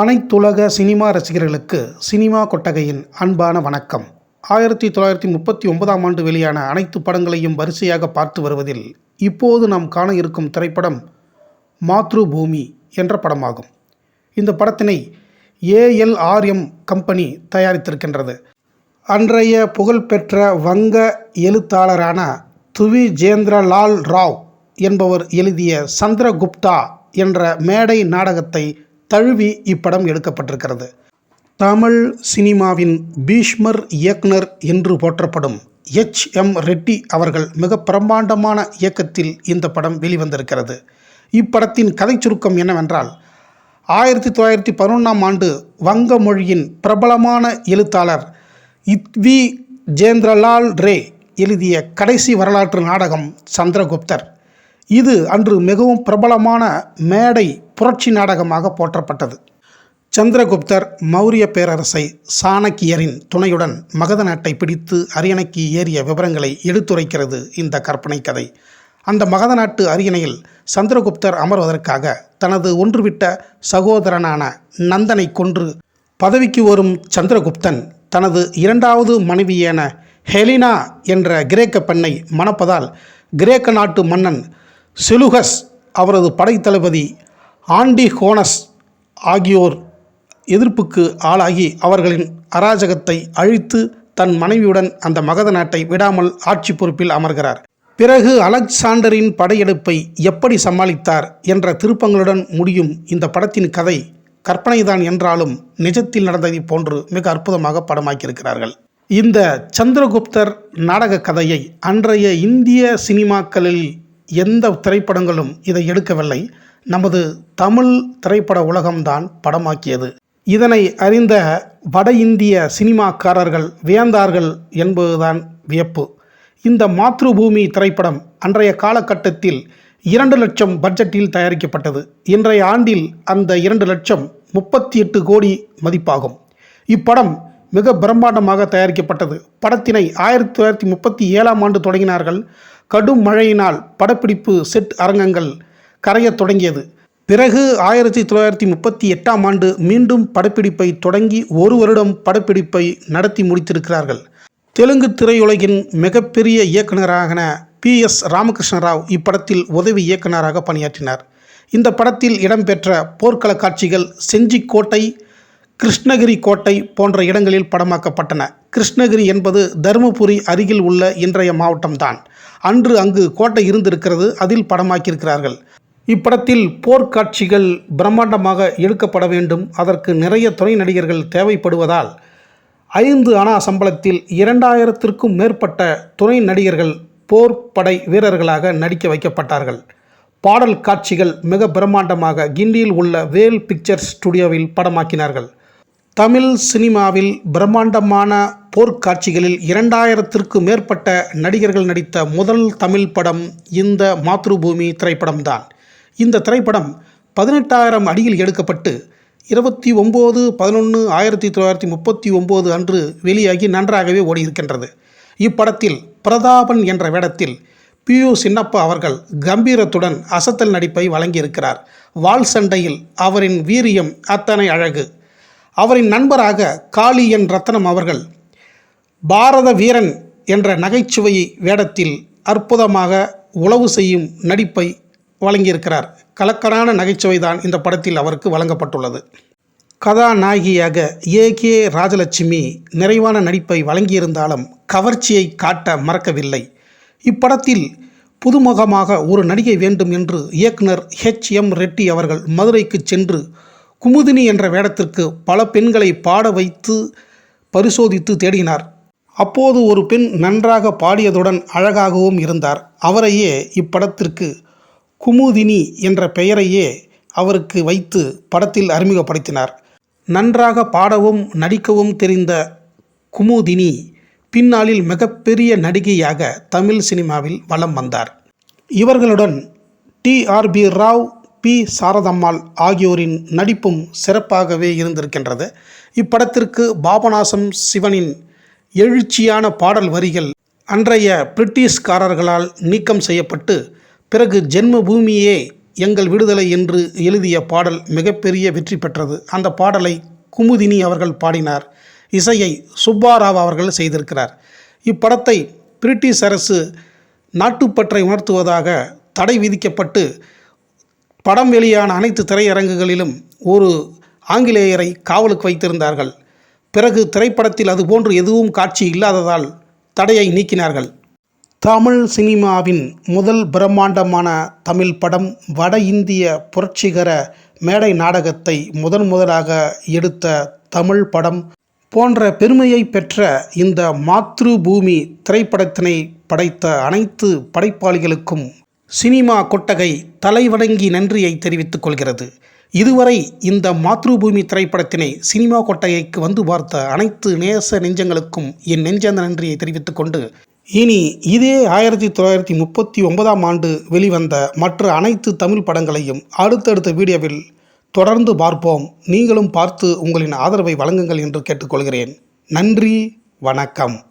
அனைத்துலக சினிமா ரசிகர்களுக்கு சினிமா கொட்டகையின் அன்பான வணக்கம். ஆயிரத்தி தொள்ளாயிரத்தி முப்பத்தி ஒன்பதாம் ஆண்டு வெளியான அனைத்து படங்களையும் வரிசையாக பார்த்து வருவதில் இப்போது நாம் காண இருக்கும் திரைப்படம் மாத்ரு பூமி என்ற படமாகும். இந்த படத்தினை ஏஎல்ஆர்எம் கம்பெனி தயாரித்திருக்கின்றது. அன்றைய புகழ்பெற்ற வங்க எழுத்தாளரான துவி ஜேந்திரலால் ராவ் என்பவர் எழுதிய சந்திரகுப்தா என்ற மேடை நாடகத்தை தழுவி இப்படம் எடுக்கப்பட்டிருக்கிறது. தமிழ் சினிமாவின் பீஷ்மர் இயக்குனர் என்று போற்றப்படும் எச். எம். ரெட்டி அவர்கள் மிக பிரம்மாண்டமான இயக்கத்தில் இந்த படம் வெளிவந்திருக்கிறது. இப்படத்தின் கதை சுருக்கம் என்னவென்றால் ஆயிரத்தி தொள்ளாயிரத்தி பதினொன்றாம் ஆண்டு வங்க மொழியின் பிரபலமான எழுத்தாளர் இத்வி ஜேந்திரலால் ரே எழுதிய கடைசி வரலாற்று நாடகம் சந்திரகுப்தர். இது அன்று மிகவும் பிரபலமான மேடை புரட்சி நாடகமாக போற்றப்பட்டது. சந்திரகுப்தர் மௌரிய பேரரசை சாணக்கியரின் துணையுடன் மகத நாட்டை பிடித்து அரியணைக்கு ஏறிய விவரங்களை எடுத்துரைக்கிறது இந்த கற்பனை கதை. அந்த மகத நாட்டு அரியணையில் சந்திரகுப்தர் அமர்வதற்காக தனது ஒன்றுவிட்ட சகோதரனான நந்தனை கொன்று பதவிக்கு வரும் சந்திரகுப்தன் தனது இரண்டாவது மனைவியான ஹெலினா என்ற கிரேக்க பெண்ணை மணப்பதால் கிரேக்க நாட்டு மன்னன் செலுகஸ் அவரது படைத்தளபதி ஆண்டிஹோனஸ் ஆகியோர் எதிர்ப்புக்கு ஆளாகி அவர்களின் அராஜகத்தை அழித்து தன் மனைவியுடன் அந்த மகத நாட்டை விடாமல் ஆட்சி பொறுப்பில் அமர்கிறார். பிறகு அலெக்சாண்டரின் படையெடுப்பை எப்படி சமாளித்தார் என்ற திருப்பங்களுடன் முடியும் இந்த படத்தின் கதை கற்பனைதான் என்றாலும் நிஜத்தில் நடந்ததை போன்று மிக அற்புதமாக படமாக்கியிருக்கிறார்கள். இந்த சந்திரகுப்தர் நாடக கதையை அன்றைய இந்திய சினிமாக்களில் எந்த திரைப்படங்களும் இதை எடுக்கவில்லை. நமது தமிழ் திரைப்பட உலகம்தான் படமாக்கியது. இதனை அறிந்த வட இந்திய சினிமாக்காரர்கள் வியந்தார்கள் என்பதுதான் வியப்பு. இந்த மாத்ருபூமி திரைப்படம் அன்றைய காலகட்டத்தில் இரண்டு லட்சம் பட்ஜெட்டில் தயாரிக்கப்பட்டது. இன்றைய ஆண்டில் அந்த இரண்டு லட்சம் முப்பத்தி எட்டு கோடி மதிப்பாகும். இப்படம் மிக பிரம்மாண்டமாக தயாரிக்கப்பட்டது. படத்தினை ஆயிரத்தி தொள்ளாயிரத்தி முப்பத்தி ஏழாம் ஆண்டு தொடங்கினார்கள். கடும் மழையினால் படப்பிடிப்பு செட் அரங்கங்கள் கரையத் தொடங்கியது. பிறகு ஆயிரத்தி தொள்ளாயிரத்தி முப்பத்தி எட்டாம் ஆண்டு மீண்டும் படப்பிடிப்பை தொடங்கி ஒரு வருடம் படப்பிடிப்பை நடத்தி முடித்திருக்கிறார்கள். தெலுங்கு திரையுலகின் மிகப்பெரிய இயக்குநரான பி. எஸ். ராமகிருஷ்ண ராவ் இப்படத்தில் உதவி இயக்குநராக பணியாற்றினார். இந்த படத்தில் இடம்பெற்ற போர்க்கள காட்சிகள் செஞ்சிக்கோட்டை கிருஷ்ணகிரி கோட்டை போன்ற இடங்களில் படமாக்கப்பட்டன. கிருஷ்ணகிரி என்பது தருமபுரி அருகில் உள்ள இன்றைய மாவட்டம்தான். அன்று அங்கு கோட்டை இருந்திருக்கிறது அதில் படமாக்கியிருக்கிறார்கள். இப்படத்தில் போர்க்காட்சிகள் பிரம்மாண்டமாக எடுக்கப்பட வேண்டும். அதற்கு நிறைய துணை நடிகர்கள் தேவைப்படுவதால் ஐந்து அணா சம்பளத்தில் இரண்டாயிரத்திற்கும் மேற்பட்ட துணை நடிகர்கள் போர் படை வீரர்களாக நடிக்க வைக்கப்பட்டார்கள். பாடல் காட்சிகள் மிக பிரம்மாண்டமாக கிண்டியில் உள்ள வேல் பிக்சர்ஸ் ஸ்டுடியோவில் படமாக்கினார்கள். தமிழ் சினிமாவில் பிரம்மாண்டமான போர்க்காட்சிகளில் இரண்டாயிரத்திற்கு மேற்பட்ட நடிகர்கள் நடித்த முதல் தமிழ் படம் இந்த மாத்ருபூமி திரைப்படம்தான். இந்த திரைப்படம் பதினெட்டாயிரம் அடியில் எடுக்கப்பட்டு இருபத்தி ஒம்பது பதினொன்று ஆயிரத்தி தொள்ளாயிரத்தி முப்பத்தி ஒம்பது அன்று வெளியாகி நன்றாகவே ஓடியிருக்கின்றது. இப்படத்தில் பிரதாபன் என்ற வேடத்தில் பி யு சின்னப்பா அவர்கள் கம்பீரத்துடன் அசத்தல் நடிப்பை வழங்கியிருக்கிறார். வால் சண்டையில் அவரின் வீரியம் அத்தனை அழகு. அவரின் நண்பராக காளி என் ரத்னம் அவர்கள். பாரத வீரன் என்ற நகைச்சுவை வேடத்தில் அற்புதமாக உளவு செய்யும் நடிப்பை வழங்கியிருக்கிறார். கலக்கரான நகைச்சுவை தான் இந்த படத்தில் அவருக்கு வழங்கப்பட்டுள்ளது. கதாநாயகியாக ஏ. கே. ராஜலட்சுமி நிறைவான நடிப்பை வழங்கியிருந்தாலும் கவர்ச்சியை காட்ட மறக்கவில்லை. இப்படத்தில் புதுமுகமாக ஒரு நடிகை வேண்டும் என்று இயக்குனர் ஹெச். எம். ரெட்டி அவர்கள் மதுரைக்கு சென்று குமுதினி என்ற வேடத்திற்கு பல பெண்களை பாட வைத்து பரிசோதித்து தேடினார். அப்போது ஒரு பெண் நன்றாக பாடியதுடன் அழகாகவும் இருந்தார். அவரையே இப்படத்திற்கு குமுதினி என்ற பெயரையே அவருக்கு வைத்து படத்தில் அறிமுகப்படுத்தினார். நன்றாக பாடவும் நடிக்கவும் தெரிந்த குமுதினி பின்னாளில் மிகப்பெரிய நடிகையாக தமிழ் சினிமாவில் வலம் வந்தார். இவர்களுடன் T. R. P. Rao P. Sarathammal ஆகியோரின் நடிப்பும் சிறப்பாகவே இருந்திருக்கின்றது. இப்படத்திற்கு பாபநாசம் சிவனின் எழுச்சியான பாடல் வரிகள் அன்றைய பிரிட்டிஷ்காரர்களால் நீக்கம் செய்யப்பட்டு பிறகு ஜென்ம பூமியே எங்கள் விடுதலை என்று எழுதிய பாடல் மிகப்பெரிய வெற்றி பெற்றது. அந்த பாடலை குமுதினி அவர்கள் பாடினார். இசையை சுப்பாராவ் அவர்கள் செய்திருக்கிறார். இப்படத்தை பிரிட்டிஷ் அரசு நாட்டுப்பற்றை உணர்த்துவதாக தடை விதிக்கப்பட்டு படம் வெளியான அனைத்து திரையரங்குகளிலும் ஒரு ஆங்கிலேயரை காவலுக்கு வைத்திருந்தார்கள். பிறகு திரைப்படத்தில் அதுபோன்று எதுவும் காட்சி இல்லாததால் தடையை நீக்கினார்கள். தமிழ் சினிமாவின் முதல் பிரம்மாண்டமான தமிழ் படம் வட இந்திய புரட்சிகர மேடை நாடகத்தை முதன் முதலாக எடுத்த தமிழ் படம் போன்ற பெருமையை பெற்ற இந்த மாத்ரு பூமி திரைப்படத்தினை படைத்த அனைத்து படைப்பாளிகளுக்கும் சினிமா கொட்டகை தலைவணங்கி நன்றியை தெரிவித்துக் கொள்கிறது. இதுவரை இந்த மாத்ருபூமி திரைப்படத்தினை சினிமா கொட்டகைக்கு வந்து பார்த்த அனைத்து நேச நெஞ்சங்களுக்கும் என் நெஞ்சந்த நன்றியை தெரிவித்துக் கொண்டு இனி இதே ஆயிரத்தி தொள்ளாயிரத்தி முப்பத்தி ஒன்பதாம் ஆண்டு வெளிவந்த மற்ற அனைத்து தமிழ் படங்களையும் அடுத்தடுத்த வீடியோவில் தொடர்ந்து பார்ப்போம். நீங்களும் பார்த்து உங்களின் ஆதரவை வழங்குங்கள் என்று கேட்டுக்கொள்கிறேன். நன்றி வணக்கம்.